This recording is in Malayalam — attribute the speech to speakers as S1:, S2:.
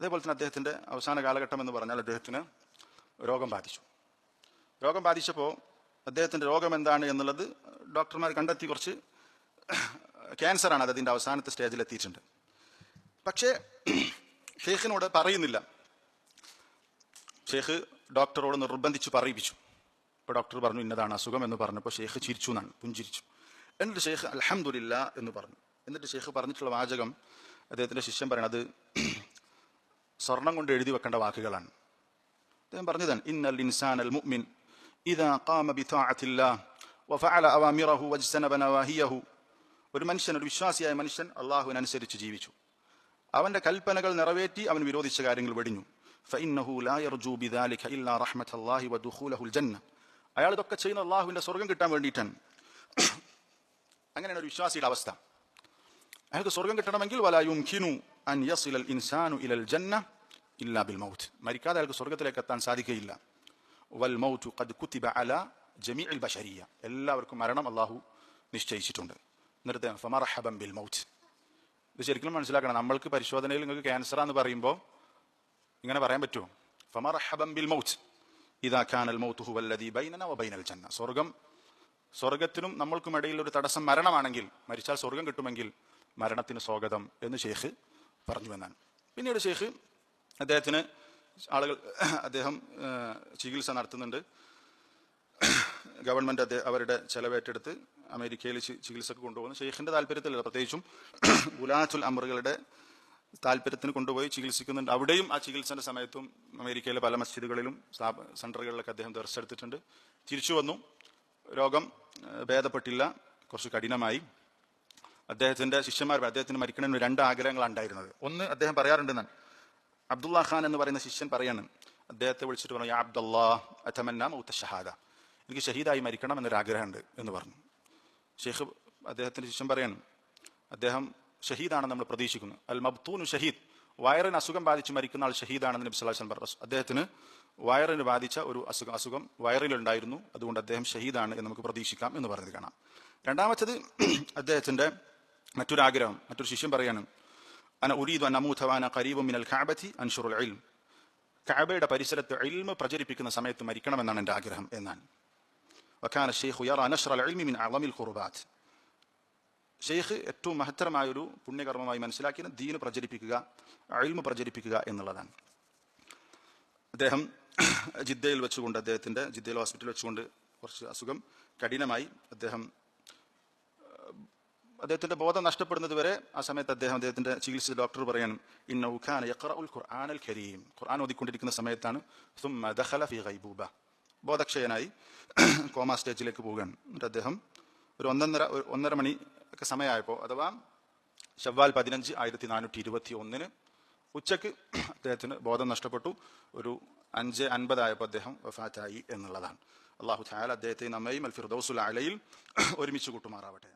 S1: അതേപോലെ തന്നെ അദ്ദേഹത്തിന്റെ അവസാന കാലഘട്ടം എന്ന് പറഞ്ഞാൽ അദ്ദേഹത്തിന് രോഗം ബാധിച്ചു. രോഗം ബാധിച്ചപ്പോൾ അദ്ദേഹത്തിന്റെ രോഗം എന്താണ് എന്നുള്ളത് ഡോക്ടർമാർ കണ്ടെത്തി കുറച്ച് ക്യാൻസറാണ് അദ്ദേഹത്തിന്റെ അവസാനത്തെ സ്റ്റേജിൽ എത്തിയിട്ടുണ്ട് പക്ഷേ ഷെയ്ഖിനോട് പറയുന്നില്ല. ഷെയ്ഖ് ഡോക്ടറോട് നിർബന്ധിച്ച് പറയിപ്പിച്ചു. അപ്പോൾ ഡോക്ടർ പറഞ്ഞു ഇന്നതാണ് അസുഖം എന്ന് പറഞ്ഞപ്പോൾ ഷെയ്ഖ് ചിരിച്ചു എന്നാണ് പുഞ്ചിരിച്ചു. എന്നിട്ട് ഷെയ്ഖ് അലഹമുല്ല എന്ന് പറഞ്ഞു. എന്നിട്ട് ഷെയ്ഖ് പറഞ്ഞിട്ടുള്ള വാചകം അദ്ദേഹത്തിന്റെ ശിഷ്യൻ പറയണത് സ്വർണം കൊണ്ട് എഴുതി വെക്കേണ്ട വാക്കുകളാണ്. അദ്ദേഹം പറഞ്ഞതാണ് ഇന്നൽ ഇൻസാൻ അൽ മുഅ്മിൻ ഇദാ ഖാമ ബിതാഅത്തില്ലാ വഫഅല അവാമിറഹു വജ്തനബ നവാഹിയഹു. ഒരു മനുഷ്യൻ ഒരു വിശ്വാസിയായ മനുഷ്യൻ അള്ളാഹുവിനനുസരിച്ച് ജീവിച്ചു. അവന്റെ കൽപ്പനകൾ നിറവേറ്റി അവൻ വിരോധിച്ച കാര്യങ്ങൾ വെടിഞ്ഞു. അയാൾ ഇതൊക്കെ ചെയ്യുന്ന അള്ളാഹുവിന്റെ സ്വർഗം കിട്ടാൻ വേണ്ടിയിട്ടാണ്. അങ്ങനെയാണ് ഒരു വിശ്വാസിയുടെ അവസ്ഥ. അയാൾക്ക് സ്വർഗം കിട്ടണമെങ്കിൽ വലായും ഖിനു അൻ യസ് ഇലൽ ഇൻസാനു ഇലൽ ജന്ന ഇല്ലാ ബിൽ മൗത്ത്. മരിക്കാതെ അയാൾക്ക് സ്വർഗത്തിലേക്ക് എത്താൻ സാധിക്കുകയില്ല വൽ മൗത്തു ഖദ് കുത്തിബ അല ജമീഅൽ ബശരിയ എല്ലാവർക്കും മരണം അള്ളാഹു നിശ്ചയിച്ചിട്ടുണ്ട്. എന്നിട്ട് ഫമർഹബൻ ബിൽ മൗത്ത്. ഇത് ശരിക്കും മനസ്സിലാക്കണം. നമ്മൾക്ക് പരിശോധനയിൽ നിങ്ങൾക്ക് ക്യാൻസർ എന്ന് പറയുമ്പോൾ ഇങ്ങനെ പറയാൻ പറ്റുമോ? ഫമർഹബൻ ബിൽ മൗത്ത്. ഇതാ ഖാനൽ മൗത്ത് ഹുവല്ലദി ബൈനന വ ബൈനൽ ജന്ന. സ്വർഗം സ്വർഗത്തിനും നമ്മൾക്കും ഇടയിൽ ഒരു തടസ്സം മരണമാണെങ്കിൽ മരിച്ചാൽ സ്വർഗം കിട്ടുമെങ്കിൽ മരണത്തിന് സ്വാഗതം എന്ന് ഷെയ്ഖ് പറഞ്ഞു എന്നാണ്. പിന്നീട് ഷെയ്ഖ് അദ്ദേഹത്തിന് ആളുകൾ അദ്ദേഹം ചികിത്സ നടത്തുന്നുണ്ട്. ഗവൺമെന്റ് അവരുടെ ചെലവേറ്റെടുത്ത് അമേരിക്കയിൽ ചികിത്സക്ക് കൊണ്ടുപോകുന്നു. ഷെയ്ഖിന്റെ താല്പര്യത്തിലല്ല പ്രത്യേകിച്ചും ഗുലാത്തുൽ അമറുകളുടെ താല്പര്യത്തിന് കൊണ്ടുപോയി ചികിത്സിക്കുന്നുണ്ട്. അവിടെയും ആ ചികിത്സന്റെ സമയത്തും അമേരിക്കയിലെ പല മസ്ജിദുകളിലും സെന്ററുകളിലൊക്കെ അദ്ദേഹം ദർശെടുത്തിട്ടുണ്ട് തിരിച്ചു വന്നു. രോഗം ഭേദപ്പെട്ടില്ല. കുറച്ച് കഠിനമായി. അദ്ദേഹത്തിന്റെ ശിഷ്യന്മാർ അദ്ദേഹത്തിന് മരിക്കണമെന്ന് രണ്ട് ആഗ്രഹങ്ങളാണ് ഉണ്ടായിരുന്നത്. ഒന്ന് അദ്ദേഹം പറയാറുണ്ടെന്നാണ് അബ്ദുള്ള ഖാൻ എന്ന് പറയുന്ന ശിഷ്യൻ പറയാണ് അദ്ദേഹത്തെ വിളിച്ചിട്ട് പറഞ്ഞു യാ അത്തമന്ന മൗത്ത ഷഹാദ. എനിക്ക് ഷഹീദായി മരിക്കണം എന്നൊരു ആഗ്രഹമുണ്ട് എന്ന് പറഞ്ഞു. ഷെയ്ഖ് അദ്ദേഹത്തിന്റെ ശിഷ്യൻ പറയാണ് അദ്ദേഹം ഷഹീദാണെന്ന് നമ്മൾ പ്രതീക്ഷിക്കുന്നു. അൽ മബ്തൂനു ഷഹീദ്. വയറിന് അസുഖം ബാധിച്ച് മരിക്കുന്ന ആൾ ഷഹീദാണെന്ന് നബി വസല്ലം പറഞ്ഞു. അദ്ദേഹത്തിന് വയറിന് ബാധിച്ച ഒരു അസുഖം അസുഖം വയറിലുണ്ടായിരുന്നു. അതുകൊണ്ട് അദ്ദേഹം ഷഹീദാണ് എന്ന് നമുക്ക് പ്രതീക്ഷിക്കാം എന്ന് പറഞ്ഞത് കാണാം. രണ്ടാമത്തത് അദ്ദേഹത്തിന്റെ മറ്റൊരു ആഗ്രഹം മറ്റൊരു ശിഷ്യൻ പറയാണ് അന ഉരീദ് അൻ അമൂത വാന ഖരീബും മിനൽ ഖാബത്തി അൻഷുറുൽ ഇൽം. കഅബയുടെ പരിസരത്ത് ഇൽമ പ്രചരിപ്പിക്കുന്ന സമയത്ത് മരിക്കണമെന്നാണ് എന്റെ ആഗ്രഹം എന്നാണ്. വഖാന ഷെയ്ഖു യറ നഷ്റ ഇൽമി മിൻ അളമിൽ ഖുർബാത്ത് ഷെയ്ഖ് ഏറ്റവും മഹത്തരമായ ഒരു പുണ്യകർമ്മമായി മനസ്സിലാക്കിയത് ദീന് പ്രചരിപ്പിക്കുക അഴിൽമ പ്രചരിപ്പിക്കുക എന്നുള്ളതാണ്. അദ്ദേഹം ജിദ്ദയിൽ വെച്ചുകൊണ്ട് അദ്ദേഹത്തിന്റെ ജിദ്ദയിൽ ഹോസ്പിറ്റലിൽ വെച്ചുകൊണ്ട് കുറച്ച് അസുഖം കഠിനമായി അദ്ദേഹം അദ്ദേഹത്തിന്റെ ബോധം നഷ്ടപ്പെടുന്നത് വരെ ആ സമയത്ത് അദ്ദേഹം അദ്ദേഹത്തിന്റെ ചികിത്സിച്ച ഡോക്ടർ പറയണം ഇന്ന ഉഖാൻ യഖറഉൽ ഖുർആനൽ കരീം. ഖുർആൻ ഓതിക്കൊണ്ടിരിക്കുന്ന സമയത്താണ് സുമ്മ ദഖല ഫി ഗൈബൂബ. ബോധക്ഷയനായി കോമ സ്റ്റേജിലേക്ക് പോവുകയാണ്. എന്നിട്ട് അദ്ദേഹം ഒരു ഒന്നൊന്നര ഒന്നര മണി ഒക്കെ സമയമായപ്പോൾ അഥവാ ഷവ്വാൽ പതിനഞ്ച് ആയിരത്തി നാനൂറ്റി ഇരുപത്തി ഒന്നിന് ഉച്ചയ്ക്ക് അദ്ദേഹത്തിന് ബോധം നഷ്ടപ്പെട്ടു. ഒരു അഞ്ച് അൻപതായപ്പോൾ അദ്ദേഹം വഫാറ്റായി എന്നുള്ളതാണ്. അള്ളാഹു ഖാൽ അദ്ദേഹത്തെ നമ്മയും അൽ ഫിർദൌസുൽ അലയിൽ ഒരുമിച്ച് കൂട്ടുമാറാവട്ടെ.